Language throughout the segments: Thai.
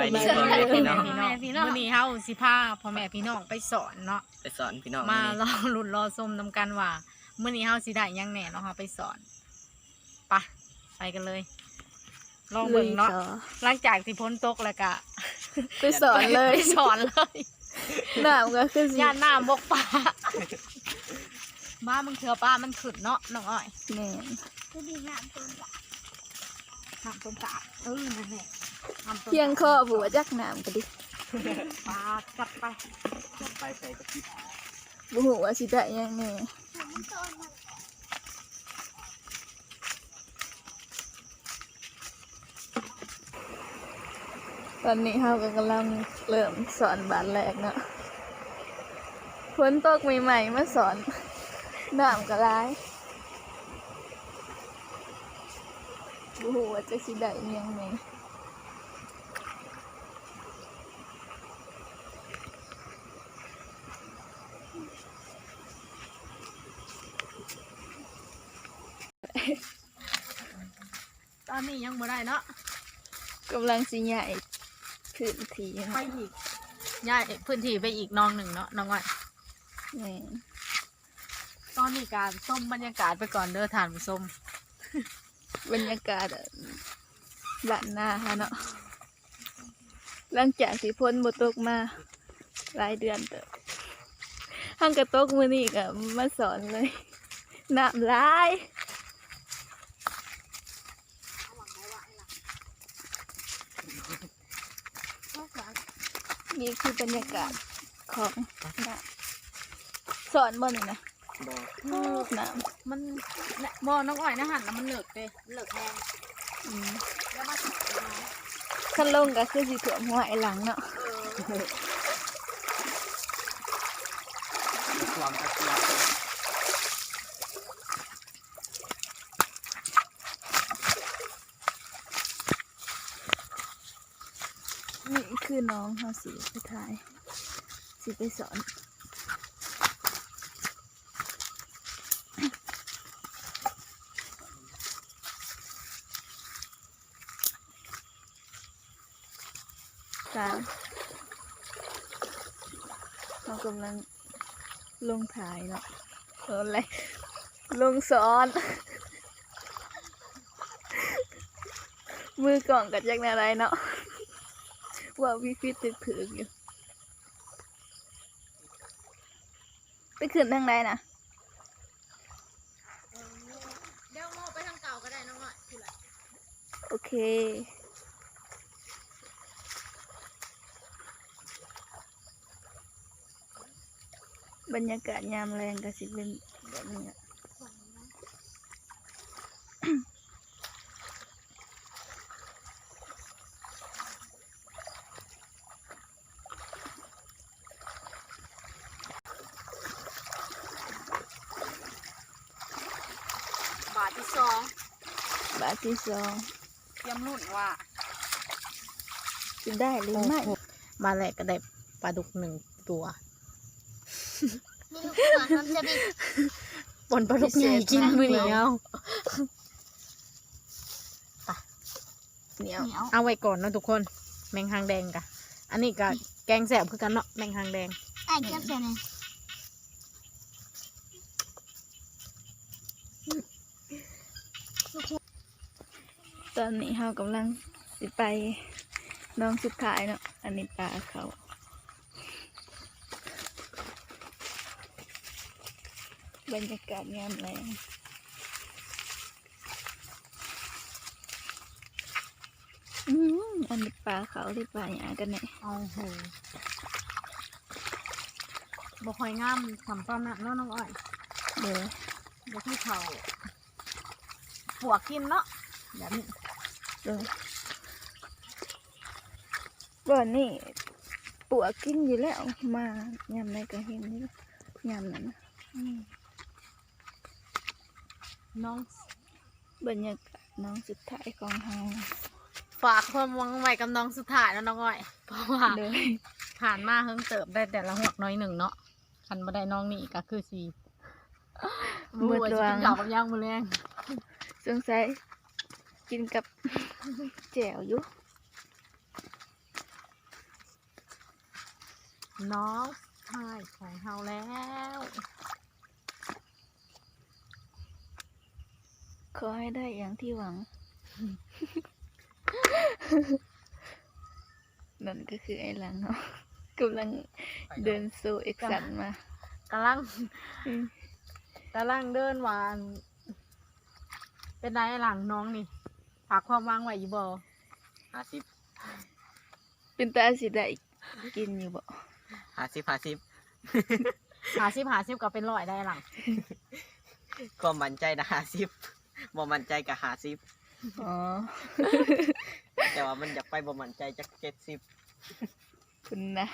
บายดีพ่อบายแม่ดีพี่น้อง พ่อแม่พี่น้องมีเฮาสิพาพ่อแม่พี่น้องไปสอนเนาะ ไปสอนพี่น้องมาวันรนี้อลุ้นรอส้มนำกันว่ามื้อนี้เฮาสิได้หยังแหน่เนาะเฮาไปสอนไปะไปกันเลย ลองเบิ่งเนาะหลังจากที่พ้นตกแล้วก็ไปสอนเลยไปสอนเลยน้ำก็คือสิย่านหน้ำบกป่าบ้ามึงเถื่อป้ามันขึ้นเนาะน้องอ้อย แม่นคือดีน้ำต้นสา น้ำต้นสาเออนั่นแหละน้ำต้นเพียงคอผัวจักน้ำก็ดิปลาจัดไปไปใส่ตะกี้บ่ฮู้ว่าสิได้หยังแน่ตอนนี้เฮาก็กำลังเริ่มสอนบาทแรกเนาะฝนตกใหม่ๆมาสอนน้ำก็ร้าย บ่ฮู้ว่าจะสิได้อิหยังแน่ตอนนี้ยังบ่ได้เนาะกำลังสิใหญ่พื้นที่ไปเนาะอีกย้ายพื้นที่ไปอีกน้องหนึ่งเนาะน้องอ้อยแม่นตอนนี้การส้มบรรยากาศไปก่อนเด้อทานผู้ส้ม บรรยากาศอะบ้านนาฮะเนาะหลังจากที่พ้นบตกมาหลายเดือนเตอะห้างกระตกมือนี่ก็มาสอนเลยน้ำลายนี่คือบรรยากาศของสอนบ่นี่นะ บอกน้มันเนี่ยบ่น้องอ้อยนะหันแล้วมันเหลือกเด้เหลือกแห้งำอืมแล้วมาสอนน้องขั้นลงก็คือสิถ่วมหัวไอ้หลังเนาะความตะกี้นี่คือน้องเขาสีไปถ่ายสีไปสอน สามเรากำลังลงถ่ายเนาะเอออะไรลงสอน มือกล่องกับจักรอะไรเนาะว่าวิฟิตถึกถึกอยู่ ไปขึ้นทางใดนะเดี๋ยวโมไปทางเก่าก็ได้น้องอ้อยคืออะไรโอเค รรยากาศยามแรงก็สิเป็นแบบนี้อะบาทที่สองบาทที่สองเตรียมรุ่นว่าจะได้หรือไม่บาทแรกก็ได้ปลาดุกหนึ่งตัว นี่ลูกหัวน้ำจะบิดปนปลาดุกใหญ่กินมือเหนียวเหนียวเหนียวเอาไว้ก่อนเนาะทุกคน แมงหางแดงกะ อันนี้กะแกงแสบคือกันเนาะแมงหางแดงไอ้เก็บเสียหน่อยตอนนี้เรากำลังสิไปน้องสุดท้ายเนาะ อันนี้ปลาเขา บรรยากาศงามแรงอืมอันนี้ปลาเขาที่ปลาหยากันเนี่ยเอาโหบ่ค่อยงามสำตอนนั้นเนาะน้องอ้อยเดี๋ยวบ่คือเขาปวกกินเนาะแบบนี้เดี๋ยวก่อนนี่ปวกกินอยู่แล้วมายำในกระเห็นนี่ยำนั้นน่ะอืม น้องบรรยากาศน้องสุดท้ายของเฮาฝากความหวังไว้กับน้องสุดท้ายแล้วน้องอ้อย เพราะว่าเลยผ่านมาเฮิงเติบได้แต่ละหวกน้อยหนึ่งเนาะคันบ่ได้น้องนี่ก็คือสีมืดว่าดสิวกิงนข้าวกับย่างมือแรงสงสัยกินกับแจ่วอยู่น้องชายของเฮาแล้ว ขอให้ได้อย่างที่หวัง นั่นก็คือไอ้หลังเนาะกำลังเดินโซเอ็กซันมากำลังอืมกำลังเดินหวานเป็นไรหลังน้องนี่ฝากความหวางไว้อยู่บ่ห้าสิบเป็นตาสิได้กินอยู่บ่ห้าสิบห้าสิบหาสิบหาสิบก็เป็นร้อยได้หลังความมั่นใจนะห้าสิบ บ่มั่นใจกับห้าสิบอ๋อแต่ว่ามันอยากไปบ่มั่นใจจักเจ็ดสิบคุณนะ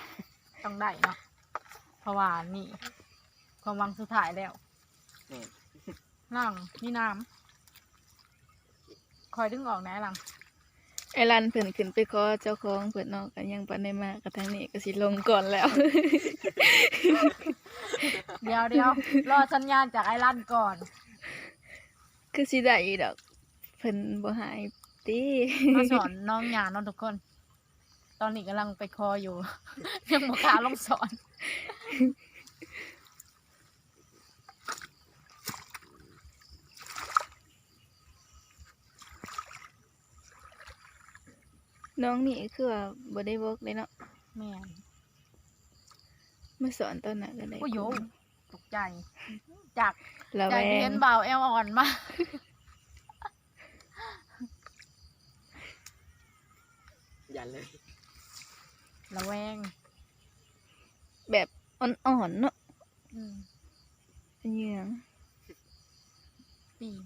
ต้องได้เนาะเพราะว่านี่ ความหวังสุดท้ายแล้วนี่หลังมีน้ำคอยดึงออกไหนหลังไอ้ลันเพิ่นขึ้นไปขอเจ้าของเพิ่นเนาะก็ยังปานได้มากระทางนี้ก็สิลงก่อนแล้ว เดี๋ยวเดี๋ยวรอสัญญาณจากไอรันก่อน คือสิได้อีดอกเพิ่นบ่หายติมาสอนน้องหยาน้องทุกคน ตอนนี้กำลังไปคออยู่ ยังบ่กล้าลงสอน น้องนี่คือว่าบ่ได้เวิร์กเลยเนาะแม่นมาสอนตอนนั้นก็ได้โอ้โยตกใจ จาก ระจากแวที่เห็งนเบาแอลอ่อนมากอย่าเลยระแวง แบบอ่อนๆเนาะอืมเป็นเหยืองปีน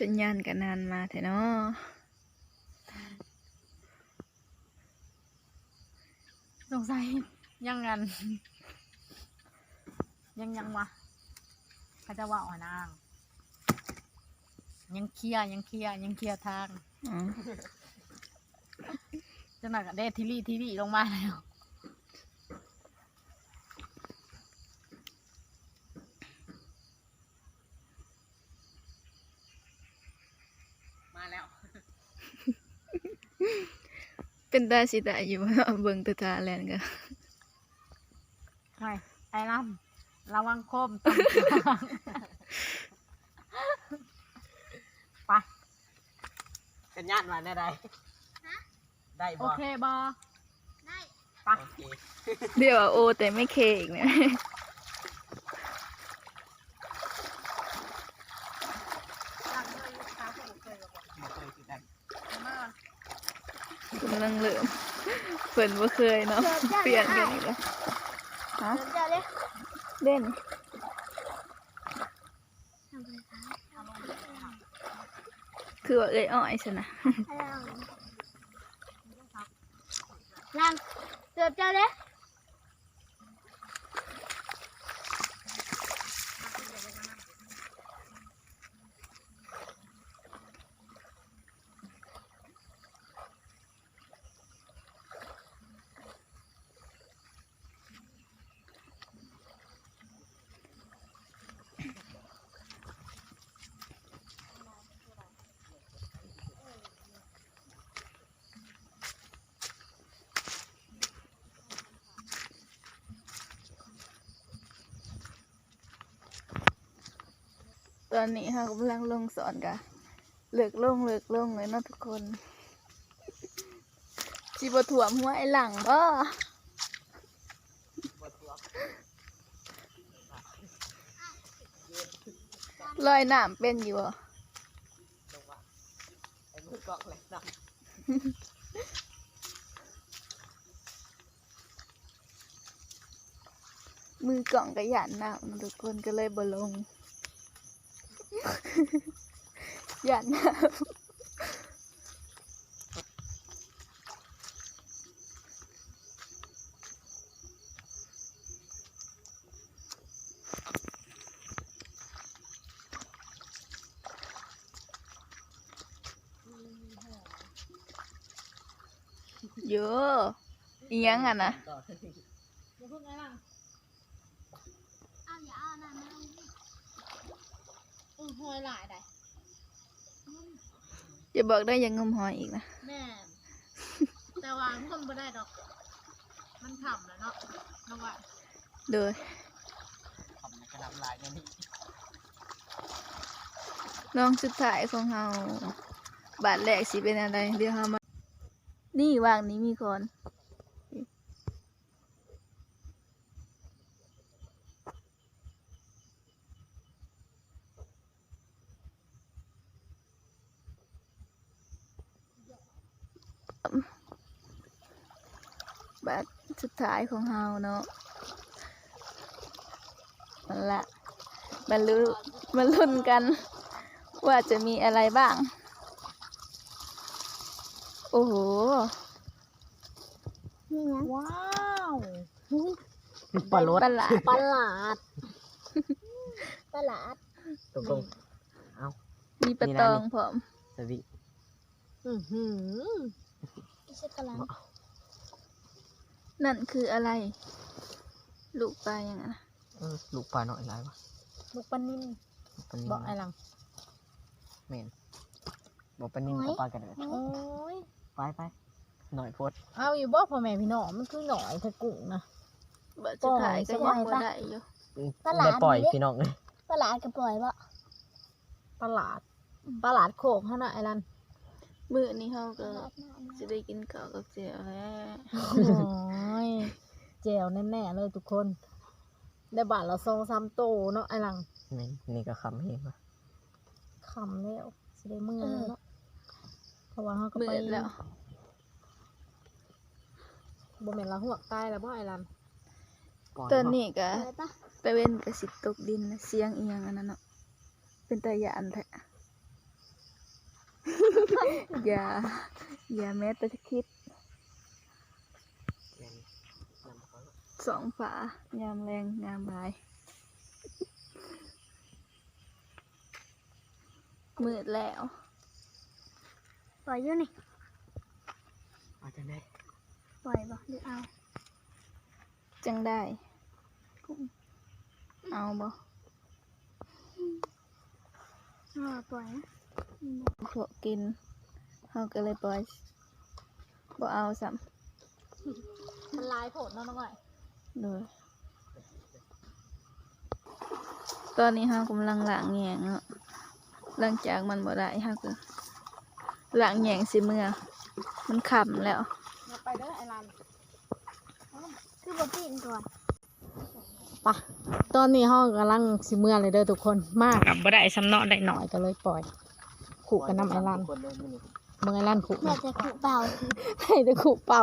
สัญญาณก็นานมาแท้เนาะ สงสัยยังงัน ยังยังวะเขาจะว่าอ่อนอ้าง ยังเคลียร์ยังเคลียร์ยังเคลียร์ทางอ๋อจังหนักได้ทีรี่ทีรี่ลงมาแล้ว มาแล้ว เป็นตาสิได้อยู่บ่เนาะเบิ่งแตาตาแลนก็ไงไอ้ล่ำระวังคมตำไปเป็นญาติมาได้ใดได้โอบ่เคบอได้ไปโอเคเดี๋ยวว่าโอแต่ไม่เคอีกเนี่ย บ่เคยสิได้ กำลังเริ่มเพิ่นบ่เคยเนาะเปลี่ยนกันอีกแล้วฮะเดี๋ยวจะเลยเด่นทำอะไรคะคือว่าเอ้ยอ้อยซะนะนั่งเดี๋ยวจะเลย ตอนนี้ค่ะกำลังลงสอนกะเลิกลงเลิกลงเลยนะทุกคนสิบ่ถ่วหัวไอหลังบ่บ่ตัวลอยน้ำเป็นอยู่มือกอกเลยนะมือกล่องกระยานหน้ำทุกคนก็เลยบ่ลง หยานน้ำเยอะอียังอะนะต่ออย่า เพิ่งไอ้ล่ะเอาอย่าเอานะไม่เอาอือหอยหลายได้อย่าบอกได้อย่างงมหอยอีกนะ แม่แต่ว่ามันบ่ได้ดอก มันขำแล้วเนาะน้องว่าโดยทำในกระดำลายในนี้น้องสุดท้ายของเฮาบาทแรกสิเป็นอะไรเดี๋ยวเฮามา นี่วางนี้มีคน บา ทสุดท้ายของเฮาเนาะนั่นละมันรู้มันลุ้นกัน ว่าจะมีอะไรบ้าง โอ้โห นี่นะว้าวปลาลดประหลาดประหลาดประหลาดตรงมีปลาตองผมๆสวิอือหือไม่ใช่กระลัง นั่นคืออะไร ลูกปลาอย่างนั้นนะเออลูกปลาหน่อยหลายวะลูกปลานิ่มลูกปลานิ่มบอกไอ้หลังแม่นบอกปลานิ่มกับปลากระเดิดโอ้ยไปไปหน่อยโพดเอาอยู่บ่พ่อแม่พี่น้องมันคือหน่อยถ้ากุ้งนะบาทสุดท้ายก็ยังบ่ได้อยู่ได้ปล่อยพี่น้องเลยประหลาดกับปล่อยบ่ประหลาดประหลาดโขกเท่านั้นไอ้ลัน มื้อนี้เฮาก็จะได้กินข้าวกับเจียวแล้วโอ้ยแจวแน่ๆเลยทุกคน ได้บาทละสองสามโตเนาะไอ้หลังแม่นนี่ก็คำเองว่ะคำแล้วสิได้เมื่อยแล้วเนาะเพราะว่าเขาก็มื้ไปอแล้วบ่แม่นละหัวกตายแล้วบ่ไอ้ลันก่ตอนนี้ก็อะไรปะตะเว้นก็สิตกดินนะเสียงอีหยังอันนั้นเนาะเป็นตาหยานแท้ อย่า อย่าแม้แต่จะคิดแม่นนำเขาละสองฝายามแรงงามบายมืดแล้วปล่อยอยู่นี่เอาจะได้ปล่อยบ่หรือเอาจังได้เอาบ่เออปล่อยนะ พวกกินเขาก็เลยปล่อยบ่เอาซ้มันลายโผดเนาะน้องอ้อยำเลยตอนนี้เขากำลังล้างแยงเนาะหลังจากมันบ่ได้เขาก็ล้างแยงสิเมื่อ มันขำแล้วมาไปเด้อไอ้ลันคือบ่ปีนก่อนปะตอนนี้เฮากำลังสิเมื่อเลยเด้อทุกคนมากกับบ่ได้สำเนาะได้หน่อยก็เลยปล่อย ขู่กันน้ำไอ้ลันคนเดินมานี่เมื่อไอ้ลันขู่แม่จะขู่เปล่าให้แต่ขู่เป่า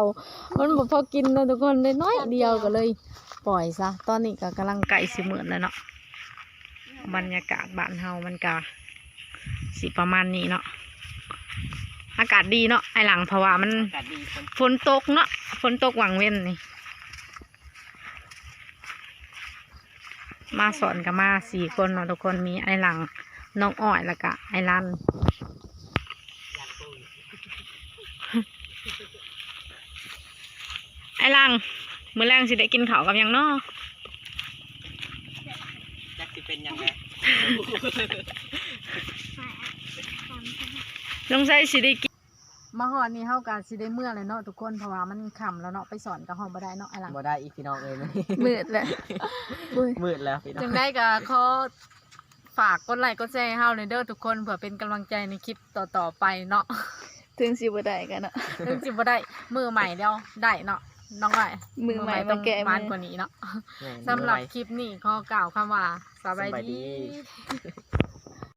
มันบ่พอกินเนาะทุกคนได้น้อยเดียวก็เลย ปล่อยซะ ตอนนี้ก็กำลังไก่สิเหมือนแล้วเนาะ บรรยากาศบ้านเฮามันก็สิประมาณนี้เนาะ อากาศดีเนาะ ไอหลังเพราะว่ามันอากาศดีคนฝนตกเนาะ ฝนตกหวังเว้นนี่มาสอนกับมาสี่คนเนาะทุกคนมีไอหลัง น้องอ้อยแล้วก็ไอรันอยากตู้ไอหลังมื้อแรงสิได้กินข้าวกับหยังเนาะจักสิเป็นยังไงลงใส่สิได้กินมาหอดนี่เฮาก็สิได้เมื่อเลยเนาะทุกคนเพราะว่ามันค่ำแล้วเนาะไปสอนกับห้องบ่ได้เนาะไอหลังบ่ได้อีกพี่น้องเลยมันมืดแล้วอุ้ยมืดแล้วพี่น้องจึงได้ก็ขอฝากกดไลค์กดแชร์ให้เฮาในอยเด้อทุกคนเผื่อเป็นกำลังใจในคลิปต่อๆไปเนาะถึงสิบ่ได้กันเนาะ ถึงสิบ่ได้มือใหม่เดียวได้เนาะน้องไอ้มือใหม่ต้มาแก้มือมันกว่านี้เนาะแม่นสำหรับมือไวคลิปนี้ขอกล่าวคำว่าสบายสบายดีดี